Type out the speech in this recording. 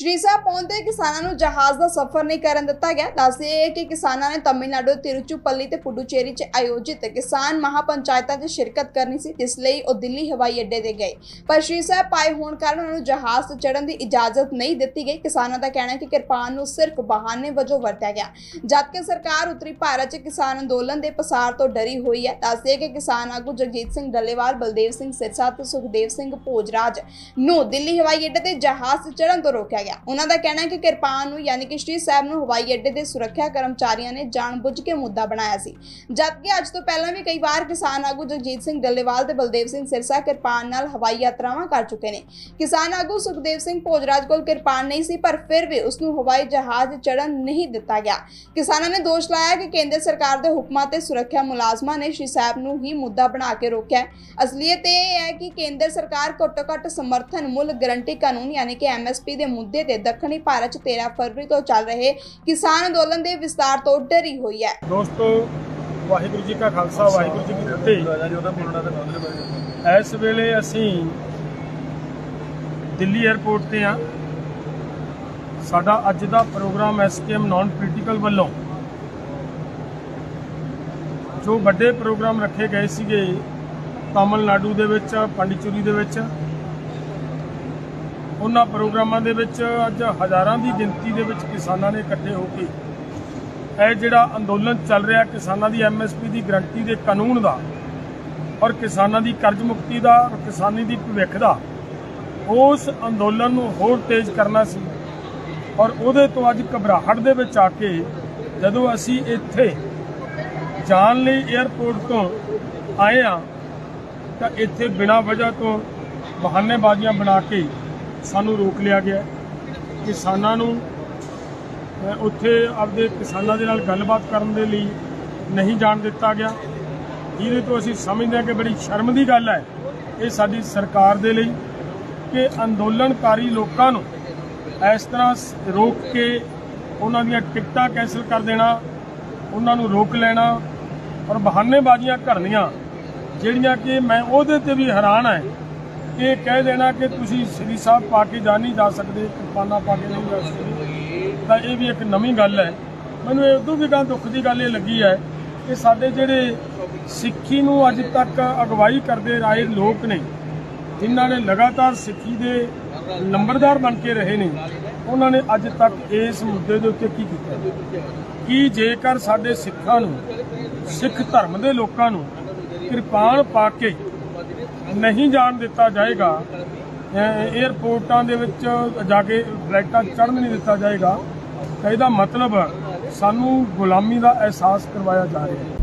ਸ਼੍ਰੀ ਸਾਹਿਬ ਪਹੁੰਚਦੇ ਕਿਸਾਨਾਂ ਨੂੰ ਜਹਾਜ਼ ਦਾ ਸਫ਼ਰ ਨਹੀਂ ਕਰਨ ਦਿੱਤਾ ਗਿਆ। ਦੱਸਦੇ ਕਿ ਕਿਸਾਨਾਂ ਨੇ ਤਮਿਲਨਾਡੂ ਤਿਰੂਚੁਪੱਲੀ ਤੇ ਪੁਡੂਚੇਰੀ 'ਚ ਆਯੋਜਿਤ ਕਿਸਾਨ ਮਹਾਪੰਚਾਇਤਾਂ 'ਚ ਸ਼ਿਰਕਤ ਕਰਨੀ ਸੀ, ਜਿਸ ਲਈ ਉਹ ਦਿੱਲੀ ਹਵਾਈ ਅੱਡੇ ਤੇ ਗਏ। ਪਰ ਸ਼੍ਰੀ ਸਾਹਿਬ ਪਾਏ ਹੋਣ ਕਾਰਨ ਉਹਨਾਂ ਨੂੰ ਜਹਾਜ਼ ਤੇ ਚੜ੍ਹਨ ਦੀ ਇਜਾਜ਼ਤ ਨਹੀਂ ਦਿੱਤੀ ਗਈ। ਕਿਸਾਨਾਂ ਦਾ ਕਹਿਣਾ ਹੈ ਕਿ ਕਿਰਪਾਨ ਨੂੰ ਸਿਰਫ ਬਹਾਨੇ ਵਜੋਂ ਵਰਤਿਆ ਗਿਆ। ਜਦਕਿ ਸਰਕਾਰ ਉੱਤਰੀ ਭਾਰਤ 'ਚ ਕਿਸਾਨ ਅੰਦੋਲਨ ਦੇ ਪਸਾਰ ਤੋਂ ਡਰੀ ਹੋਈ ਹੈ। ਦੱਸਦੇ ਕਿ ਕਿਸਾਨ ਆਗੂ ਜਗਜੀਤ ਸਿੰਘ ਡੱਲੇਵਾਲ, ਬਲਦੇਵ ਸਿੰਘ ਸਿਰਸਾ ਤੇ ਸੁਖਦੇਵ ਸਿੰਘ ਭੋਜਰਾਜ ਨੂੰ ਦਿੱਲੀ ਹਵਾਈ ਅੱਡੇ ਤੇ ਜਹਾਜ਼ ਤੇ ਚੜ੍ਹਨ ਤੋਂ ਰੋਕਿਆ ਗਿਆ। ਉਹਨਾਂ ਦਾ ਕਹਿਣਾ ਹੈ ਕਿ ਕਿਰਪਾਨ ਨੂੰ, ਯਾਨੀ ਕਿ ਸ਼੍ਰੀ ਸਾਹਿਬ ਨੂੰ ਹਵਾਈ ਅੱਡੇ ਦੇ ਸੁਰੱਖਿਆ ਕਰਮਚਾਰੀਆਂ ਨੇ ਜਾਣਬੁੱਝ ਕੇ ਮੁੱਦਾ ਬਣਾਇਆ ਸੀ। ਜਦਕਿ ਅੱਜ ਤੋਂ ਪਹਿਲਾਂ ਵੀ ਕਈ ਵਾਰ ਕਿਸਾਨ ਆਗੂ ਜਗਜੀਤ ਸਿੰਘ ਡੱਲੇਵਾਲ ਤੇ ਬਲਦੇਵ ਸਿੰਘ ਸਿਰਸਾ ਕਿਰਪਾਨ ਨਾਲ ਹਵਾਈ ਯਾਤਰਾਵਾਂ ਕਰ ਚੁੱਕੇ ਨੇ। ਕਿਸਾਨ ਆਗੂ ਸੁਖਦੇਵ ਸਿੰਘ ਭੋਜਰਾਜ ਕੋਲ ਕਿਰਪਾਨ ਨਹੀਂ ਸੀ, ਪਰ ਫਿਰ ਵੀ ਉਸ ਨੂੰ ਹਵਾਈ ਜਹਾਜ਼ ਚੜਨ ਨਹੀਂ ਦਿੱਤਾ ਗਿਆ। ਕਿਸਾਨਾਂ ਨੇ ਦੋਸ਼ ਲਾਇਆ ਕਿ ਕੇਂਦਰ ਸਰਕਾਰ ਦੇ ਹੁਕਮਾਂ ਤੇ ਸੁਰੱਖਿਆ ਮੁਲਾਜ਼ਮਾਂ ਨੇ ਸ਼੍ਰੀ ਸਾਹਿਬ ਨੂੰ ਹੀ ਮੁੱਦਾ ਬਣਾ ਕੇ ਰੋਕਿਆ ਅਸਲੀਅਤ ਇਹ ਹੈ ਕਿ ਕੇਂਦਰ ਸਰਕਾਰ ਘੱਟੋ ਘੱਟ ਸਮਰਥਨ ਮੁੱਲ ਗਰੰਟੀ ਕਾਨੂੰਨ, ਯਾਨੀ ਕਿ ਐਮਐਸਪੀ ਦੇ ਮੁੱਦੇ ਤੇ ਦੱਖਣੀ ਭਾਰਤ 'ਚ 13 ਫਰਵਰੀ ਤੋਂ ਚੱਲ ਰਹੇ ਕਿਸਾਨ ਅੰਦੋਲਨ ਦੇ ਵਿਸਤਾਰ ਤੋਂ ਡਰੀ ਹੋਈ ਹੈ। ਦੋਸਤੋ, ਵਾਹਿਗੁਰੂ ਜੀ ਕਾ ਖਾਲਸਾ, ਵਾਹਿਗੁਰੂ ਜੀ ਕੀ ਫਤਿਹ। ਇਸ ਵੇਲੇ ਅਸੀਂ ਦਿੱਲੀ 에ਅਰਪੋਰਟ ਤੇ ਆ ਸਾਡਾ ਅੱਜ ਦਾ ਪ੍ਰੋਗਰਾਮ ਐਸਕੇਐਮ ਨਾਨ ਪੋਲੀਟੀਕਲ ਵੱਲੋਂ, ਜੋ ਵੱਡੇ ਪ੍ਰੋਗਰਾਮ ਰੱਖੇ ਗਏ ਸੀਗੇ, ਤਾਮਿਲਨਾਡੂ ਦੇ ਵਿੱਚ, ਪੰਡਿਚੇਰੀ ਦੇ ਵਿੱਚ ਉਹਨਾਂ ਪ੍ਰੋਗਰਾਮਾਂ ਦੇ ਵਿੱਚ ਅੱਜ ਹਜ਼ਾਰਾਂ ਦੀ ਗਿਣਤੀ ਦੇ ਵਿੱਚ ਕਿਸਾਨਾਂ ਨੇ ਇਕੱਠੇ ਹੋ ਕੇ ਇਹ ਜਿਹੜਾ ਅੰਦੋਲਨ ਚੱਲ ਰਿਹਾ ਕਿਸਾਨਾਂ ਦੀ ਐਮਐਸਪੀ ਦੀ ਗਰੰਟੀ ਦੇ ਕਾਨੂੰਨ ਦਾ ਔਰ ਕਿਸਾਨਾਂ ਦੀ ਕਰਜ਼ ਮੁਕਤੀ ਦਾ ਔਰ ਕਿਸਾਨੀ ਦੀ ਭਵਿੱਖ ਦਾ, ਉਸ ਅੰਦੋਲਨ ਨੂੰ ਹੋਰ ਤੇਜ਼ ਕਰਨਾ ਸੀ ਔਰ ਉਹਦੇ ਤੋਂ ਅੱਜ ਘਬਰਾਹਟ ਦੇ ਵਿੱਚ ਆ ਕੇ ਜਦੋਂ ਅਸੀਂ ਇੱਥੇ ਜਾਣ ਲਈ 에ਅਰਪੋਰਟ ਤੋਂ ਆਏ ਆ ਤਾਂ ਇੱਥੇ ਬਿਨਾਂ ਵਜ੍ਹਾ ਤੋਂ ਬਹਾਨੇਬਾਜ਼ੀਆਂ ਬਣਾ ਕੇ ਸਾਨੂੰ ਰੋਕ ਲਿਆ ਗਿਆ ਕਿਸਾਨਾਂ ਨੂੰ ਉੱਥੇ ਆਪਦੇ ਕਿਸਾਨਾਂ ਦੇ ਨਾਲ ਗੱਲਬਾਤ ਕਰਨ ਦੇ ਲਈ ਨਹੀਂ ਜਾਣ ਦਿੱਤਾ ਗਿਆ। ਜਿਹਦੇ ਤੋਂ ਅਸੀਂ ਸਮਝਦੇ ਹਾਂ ਕਿ ਬੜੀ ਸ਼ਰਮ ਦੀ ਗੱਲ ਹੈ ਇਹ ਸਾਡੀ ਸਰਕਾਰ ਦੇ ਲਈ ਕਿ ਅੰਦੋਲਨਕਾਰੀ ਲੋਕਾਂ ਨੂੰ ਇਸ ਤਰ੍ਹਾਂ ਰੋਕ ਕੇ ਉਹਨਾਂ ਦੀਆਂ ਟਿਕਟਾਂ ਕੈਂਸਲ ਕਰ ਦੇਣਾ, ਉਹਨਾਂ ਨੂੰ ਰੋਕ ਲੈਣਾ ਔਰ ਬਹਾਨੇਬਾਜ਼ੀਆਂ ਕਰਨੀਆਂ, ਜਿਹੜੀਆਂ ਕਿ ਮੈਂ ਉਹਦੇ ਤੇ ਵੀ ਹੈਰਾਨ ਹੈ। ਇਹ ਕਹਿ ਦੇਣਾ ਕਿ ਤੁਸੀਂ ਸ੍ਰੀ ਸਾਹਿਬ ਪਾ ਕੇ ਜਾ ਨਹੀਂ ਜਾ ਸਕਦੇ, ਕਿਰਪਾਨਾ ਪਾ ਕੇ ਨਹੀਂ ਜਾ ਸਕਦੇ। ਤਾਂ ਇਹ ਵੀ ਇੱਕ ਨਵੀਂ ਗੱਲ ਹੈ। ਮੈਨੂੰ ਇਹ ਉਦੋਂ ਵੀ ਗੱਲ ਦੁੱਖ ਦੀ ਗੱਲ ਇਹ ਲੱਗੀ ਹੈ ਕਿ ਸਾਡੇ ਜਿਹੜੇ ਸਿੱਖੀ ਨੂੰ ਅੱਜ ਤੱਕ ਅਗਵਾਈ ਕਰਦੇ ਰਾਏ ਲੋਕ ਨੇ, ਜਿਨ੍ਹਾਂ ਨੇ ਲਗਾਤਾਰ ਸਿੱਖੀ ਦੇ ਨੰਬਰਦਾਰ ਬਣ ਕੇ ਰਹੇ ਨੇ, ਉਹਨਾਂ ਨੇ ਅੱਜ ਤੱਕ ਇਸ ਮੁੱਦੇ ਦੇ ਉੱਤੇ ਕੀ ਕੀਤਾ? ਕਿ ਜੇਕਰ ਸਾਡੇ ਸਿੱਖਾਂ ਨੂੰ, ਸਿੱਖ ਧਰਮ ਦੇ ਲੋਕਾਂ ਨੂੰ ਕਿਰਪਾਨ ਪਾ ਕੇ ਨਹੀਂ ਜਾਣ ਦਿੱਤਾ ਜਾਏਗਾ। ਅਹ 에ਅਰਪੋਰਟਾਂ ਦੇ ਵਿੱਚ ਜਾ ਕੇ ਫਲਾਈਟਾਂ ਚੜ੍ਹਨ ਨਹੀਂ ਦਿੱਤਾ ਜਾਏਗਾ। ਇਹਦਾ ਮਤਲਬ ਸਾਨੂੰ ਗੁਲਾਮੀ ਦਾ ਅਹਿਸਾਸ ਕਰਵਾਇਆ ਜਾ ਰਿਹਾ ਹੈ।